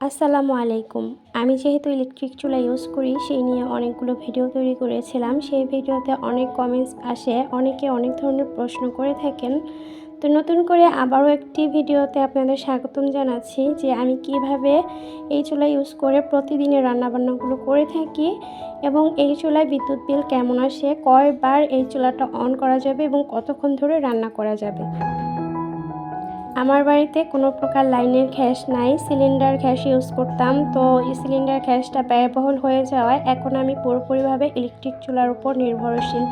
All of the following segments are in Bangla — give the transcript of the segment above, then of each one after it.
আসসালামু আলাইকুম। আমি যেহেতু ইলেকট্রিক চুলা ইউজ করি, সেই নিয়ে অনেকগুলো ভিডিও তৈরি করেছিলাম। সেই ভিডিওতে অনেক কমেন্টস আসে, অনেকে অনেক ধরনের প্রশ্ন করে থাকেন। তো নতুন করে আবারও একটি ভিডিওতে আপনাদের স্বাগতম জানাচ্ছি যে আমি কীভাবে এই চুলা ইউজ করে প্রতিদিনের রান্নাবান্নাগুলো করে থাকি এবং এই চুলায় বিদ্যুৎ বিল কেমন আসে, কয়বার এই চুলাটা অন করা যাবে এবং কতক্ষণ ধরে রান্না করা যাবে। আমার বাড়িতে কোনো প্রকার লাইনের গ্যাস নাই, সিলিন্ডার গ্যাস ইউজ করতাম। তো এই সিলিন্ডার গ্যাসটা ব্যয়বহুল হয়ে যাওয়ায় এখন আমি পুরোপুরিভাবে ইলেকট্রিক চুলার উপর নির্ভরশীল।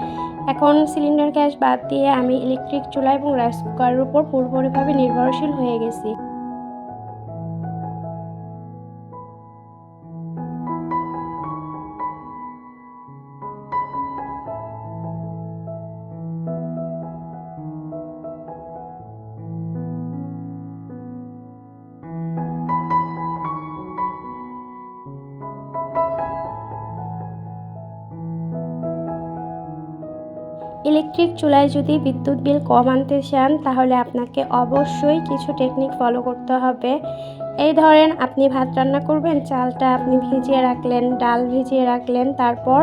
এখন সিলিন্ডার গ্যাস বাদ দিয়ে আমি ইলেকট্রিক চুলা এবং রাইস কুকারের উপর পুরোপুরিভাবে নির্ভরশীল হয়ে গেছি। ইলেকট্রিক চুলায় যদি বিদ্যুৎ বিল কম আনতে চান, তাহলে আপনাকে অবশ্যই কিছু টেকনিক ফলো করতে হবে। এই ধরেন, আপনি ভাত রান্না করবেন, চালটা আপনি ভিজিয়ে রাখলেন, ডাল ভিজিয়ে রাখলেন, তারপর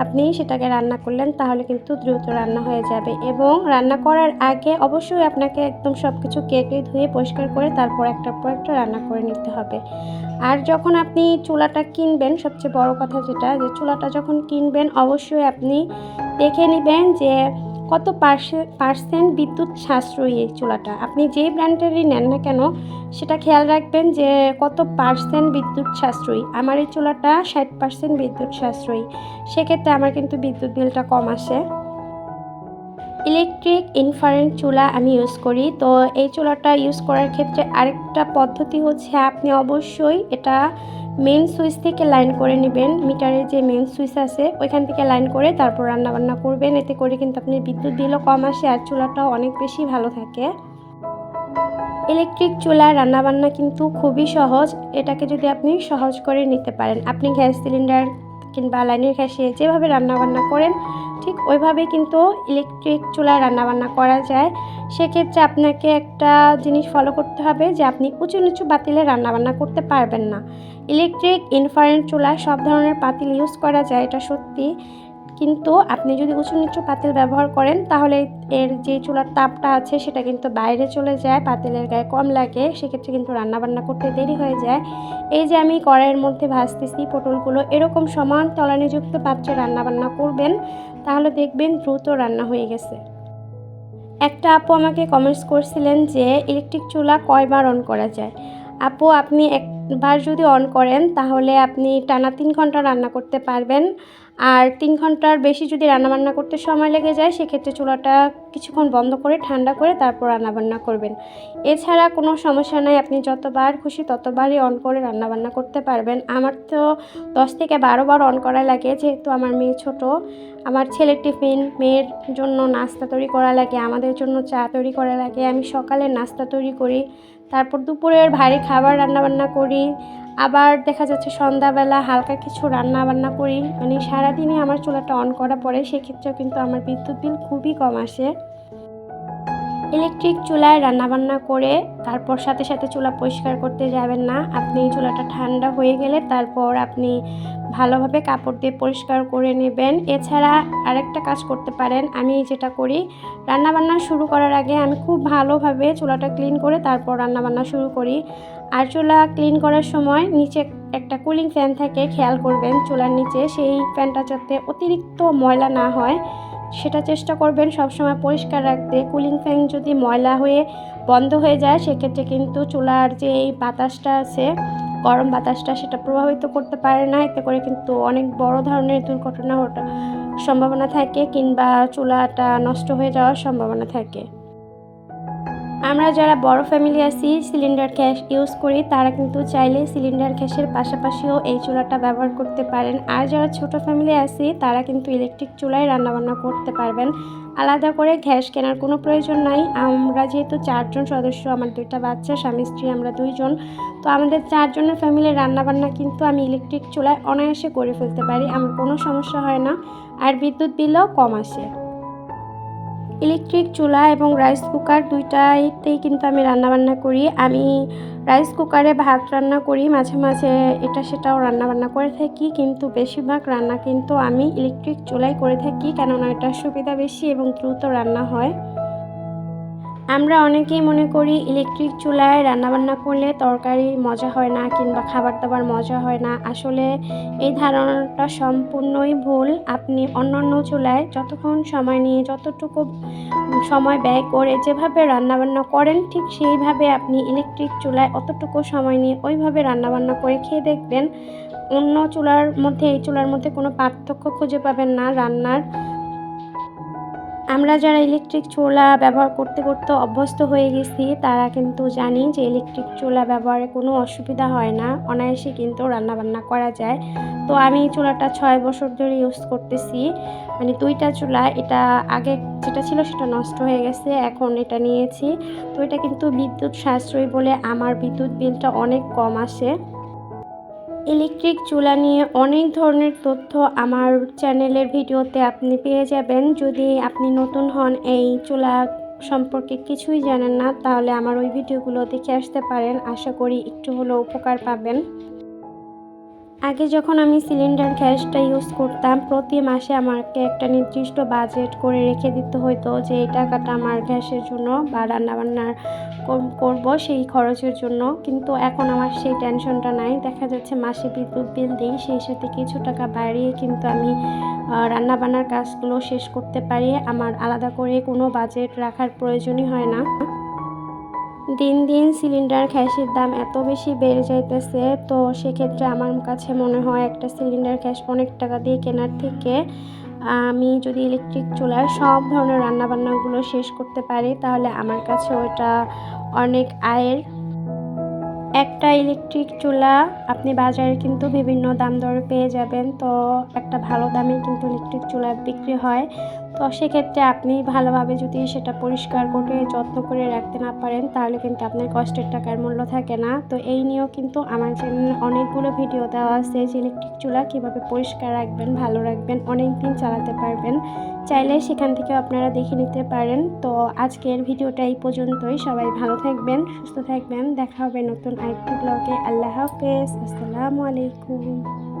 আপনি সেটাকে রান্না করলেন, তাহলে কিন্তু দ্রুত রান্না হয়ে যাবে। এবং রান্না করার আগে অবশ্যই আপনাকে একদম সব কিছু কেটে ধুয়ে পরিষ্কার করে তারপর একটা পর একটা রান্না করে নিতে হবে। আর যখন আপনি চুলাটা কিনবেন, সবচেয়ে বড় কথা যেটা, যে চুলাটা যখন কিনবেন, অবশ্যই আপনি দেখে নেবেন যে কত পার্সেন্ট বিদ্যুৎ সাশ্রয়ী এই চুলাটা? আপনি যেই ব্র্যান্ডেরই নেন না কেন, সেটা খেয়াল রাখবেন যে কত পার্সেন্ট বিদ্যুৎ সাশ্রয়ী। আমার এই চুলাটা ষাট পার্সেন্ট বিদ্যুৎ সাশ্রয়ী। সেক্ষেত্রে আমার কিন্তু বিদ্যুৎ বিলটা কম আসে। ইলেকট্রিক ইনফারেন্ট চুলা আমি ইউজ করি। তো এই চুলাটা ইউজ করার ক্ষেত্রে আরেকটা পদ্ধতি হচ্ছে আপনি অবশ্যই এটা মেন সুইচ থেকে লাইন করে নেবেন মিটারের যে মেন সুইচ আছে, ওইখান থেকে লাইন করে তারপর রান্নাবান্না করবেন। এতে করে কিন্তু আপনি বিদ্যুৎ বিলও কম আসে আর চুলাটাও অনেক বেশি ভালো থাকে। ইলেকট্রিক চুলায় রান্নাবান্না কিন্তু খুবই সহজ। এটাকে যদি আপনি সহজ করে নিতে পারেন, আপনি গ্যাস সিলিন্ডার কিংবা লাইনের গ্যাসে যেভাবে রান্নাবান্না করেন, ঠিক ওইভাবেই কিন্তু ইলেকট্রিক চুলায় রান্নাবান্না করা যায়। সেক্ষেত্রে আপনাকে একটা জিনিস ফলো করতে হবে যে, আপনি উঁচু নিচু বাতিলে রান্নাবান্না করতে পারবেন না। ইলেকট্রিক ইনফারেন্ট চুলায় সব ধরনের পাতিল ইউজ করা যায়, এটা সত্যি। কিন্তু আপনি যদি উঁচু নিচু পাতিল ব্যবহার করেন, তাহলে এর যে চুলার তাপটা আছে, সেটা কিন্তু বাইরে চলে যায়, পাতিলের গায়ে কম লাগে, সেক্ষেত্রে কিন্তু রান্নাবান্না করতে দেরি হয়ে যায়। এই যে আমি কড়াইয়ের মধ্যে ভাজতেছি পটলগুলো, এরকম সমান তলানিযুক্ত পাত্রে রান্নাবান্না করবেন, তাহলে দেখবেন দ্রুত রান্না হয়ে গেছে। একটা আপু আমাকে কমেন্টস করছিলেন যে, ইলেকট্রিক চুলা কয়বার অন করা যায়? আপু, আপনি একবার যদি অন করেন, তাহলে আপনি টানা তিন ঘণ্টা রান্না করতে পারবেন। আর তিন ঘণ্টার বেশি যদি রান্নাবান্না করতে সময় লেগে যায়, সেক্ষেত্রে চুলাটা কিছুক্ষণ বন্ধ করে, ঠান্ডা করে তারপর রান্নাবান্না করবেন। এছাড়া কোনো সমস্যা নাই, আপনি যতবার খুশি ততবারই অন করে রান্নাবান্না করতে পারবেন। আমার তো দশ থেকে বারো বার অন করা লাগে, যেহেতু আমার মেয়ে ছোট। আমার ছেলের টিফিন, মেয়ের জন্য নাস্তা তৈরি করা লাগে, আমাদের জন্য চা তৈরি করা লাগে। আমি সকালে নাস্তা তৈরি করি। তারপর দুপুরের ভারী খাবার রান্নাবান্না করি। আবার দেখা যাচ্ছে সন্ধ্যাবেলা হালকা কিছু রান্না বান্না করি। মানে সারাদিনই আমার চুলাটা অন করা পড়ে সেক্ষেত্রেও কিন্তু আমার বিদ্যুৎ বিল খুবই কম আসে। ইলেকট্রিক চুলায় রান্নাবান্না করে তারপর সাথে সাথে চুলা পরিষ্কার করতে যাবেন না। আপনি চুলাটা ঠান্ডা হয়ে গেলে তারপর আপনি ভালোভাবে কাপড় দিয়ে পরিষ্কার করে নেবেন। এছাড়া আরেকটা কাজ করতে পারেন। আমি যেটা করি, রান্নাবান্না শুরু করার আগে আমি খুব ভালোভাবে চুলাটা ক্লিন করে তারপর রান্নাবান্না শুরু করি। আর চুলা ক্লিন করার সময় নিচে একটা কুলিং ফ্যান থাকে, খেয়াল করবেন চুলার নিচে। সেই ফ্যানটা যাতে অতিরিক্ত ময়লা না হয়। সেটা চেষ্টা করবেন সবসময় পরিষ্কার রাখতে। কুলিং ফ্যান যদি ময়লা হয়ে বন্ধ হয়ে যায়, সেক্ষেত্রে কিন্তু চুলার যে এই বাতাসটা আছে, গরম বাতাসটা, সেটা প্রভাবিত করতে পারে না। এতে করে কিন্তু অনেক বড় ধরনের দুর্ঘটনা ওটা সম্ভাবনা থাকে কিংবা চুলাটা নষ্ট হয়ে যাওয়ার সম্ভাবনা থাকে। আমরা যারা বড় ফ্যামিলি আছি সিলিন্ডার গ্যাস ইউজ করি, তারা কিন্তু চাইলে সিলিন্ডার গ্যাসের পাশাপাশিও এই চুলাটা ব্যবহার করতে পারেন। আর যারা ছোট ফ্যামিলি আছি, তারা কিন্তু ইলেকট্রিক চুলায় রান্নাবান্না করতে পারবেন। আলাদা করে গ্যাস কেনার কোনো প্রয়োজন নাই। আমরা যেহেতু চারজন সদস্য, আমার দুইটা বাচ্চা, স্বামী, স্ত্রী, আমরা দুইজন। তো আমাদের চারজনের ফ্যামিলির রান্নাবান্না কিন্তু আমি ইলেকট্রিক চুলায় অনায়াসে করে ফেলতে পারি। আমার কোনো সমস্যা হয় না। আর বিদ্যুৎ বিলও কম আসে। ইলেকট্রিক, চুলা এবং রাইস কুকার দুইটাইতেই কিন্তু আমি রান্নাবান্না করি। আমি রাইস কুকারে ভাত রান্না করি, মাঝে মাঝে এটা সেটাও রান্নাবান্না করে থাকি, কিন্তু বেশিরভাগ রান্না কিন্তু আমি ইলেকট্রিক, চুলাই করে থাকি, কেননা এটা সুবিধা বেশি এবং দ্রুত রান্না হয়। আমরা অনেকেই মনে করি ইলেকট্রিক চুলায় রান্নাবান্না করলে তরকারি মজা হয় না কিংবা খাবার দাবার মজা হয় না। আসলে এই ধারণাটা সম্পূর্ণই ভুল। আপনি অন্যান্য চুলায় যতক্ষণ সময় নিয়ে, যতটুকু সময় ব্যয় করে যেভাবে রান্নাবান্না করেন, ঠিক সেইভাবে আপনি ইলেকট্রিক চুলায় অতটুকু সময় নিয়ে ওইভাবে রান্নাবান্না করে খেয়ে দেখবেন অন্য চুলার মধ্যে, এই চুলার মধ্যে কোনো পার্থক্য খুঁজে পাবেন না রান্নার। আমরা যারা ইলেকট্রিক চুলা ব্যবহার করতে করতে অভ্যস্ত হয়ে গেছি, তারা কিন্তু জানি যে ইলেকট্রিক চুলা ব্যবহারে কোনো অসুবিধা হয় না। অনায়াসে কিন্তু রান্নাবান্না করা যায়। তো আমি চুলাটা ছয় বছর ধরে ইউজ করতেছি। মানে দুইটা চুলা, এটা আগে যেটা ছিল সেটা নষ্ট হয়ে গেছে, এখন এটা নিয়েছি। তো এটা কিন্তু বিদ্যুৎ সাশ্রয়ী বলে আমার বিদ্যুৎ বিলটা অনেক কম আসে। ইলেকট্রিক চুলা নিয়ে অনেক ধরনের তথ্য আমার চ্যানেলের ভিডিওতে আপনি পেয়ে যাবেন। যদি আপনি নতুন হন এই চুলা সম্পর্কে কিছুই জানেন না, তাহলে আমার ওই ভিডিওগুলো দেখে আসতে পারেন। আশা করি একটু হলেও উপকার পাবেন। আগে যখন আমি সিলিন্ডার গ্যাসটা ইউজ করতাম, প্রতি মাসে আমাকে একটা নির্দিষ্ট বাজেট করে রেখে দিতে হতো যে এই টাকাটা আমার গ্যাসের জন্য বা রান্নাবান্নার করব সেই খরচের জন্য। কিন্তু এখন আমার সেই টেনশনটা নাই। দেখা যাচ্ছে মাসে বিদ্যুৎ বিল দিই, সেই সাথে কিছু টাকা বাড়িয়ে কিন্তু আমি রান্নাবান্নার কাজগুলো শেষ করতে পারি। আমার আলাদা করে কোনো বাজেট রাখার প্রয়োজনই হয় না। দিন দিন সিলিন্ডার গ্যাসের দাম এত বেশি বেড়ে যাইতেছে, তো সেক্ষেত্রে আমার কাছে মনে হয় একটা সিলিন্ডার গ্যাস অনেক টাকা দিয়ে কেনার থেকে আমি যদি ইলেকট্রিক চুলায় সব ধরনের রান্নাবান্নাগুলো শেষ করতে পারি, তাহলে আমার কাছে ওটা অনেক আয়ের। একটা ইলেকট্রিক চুলা, আপনি বাজারে কিন্তু বিভিন্ন দাম দরে পেয়ে যাবেন, তো একটা ভালো দামে কিন্তু ইলেকট্রিক চুলা বিক্রি হয়। তো সেক্ষেত্রে আপনি ভালোভাবে যদি সেটা পরিষ্কার করে, যত্ন করে রাখতে না পারেন, তাহলে কিন্তু আপনার কষ্টের টাকার মূল্য থাকে না। তো এই নিয়েও কিন্তু আমার চ্যানেলে অনেকগুলো ভিডিও দেওয়া আছে, যে ইলেকট্রিক চুলা কীভাবে পরিষ্কার রাখবেন, ভালো রাখবেন, অনেক দিন চালাতে পারবেন। চাইলে সেখান থেকে আপনারা দেখে নিতে পারেন। তো আজকের ভিডিওটা এই পর্যন্তই। সবাই ভালো থাকবেন, সুস্থ থাকবেন। দেখা হবে নতুন আরেকটি ব্লগে আল্লাহ হাফেজ। আসসালামু আলাইকুম।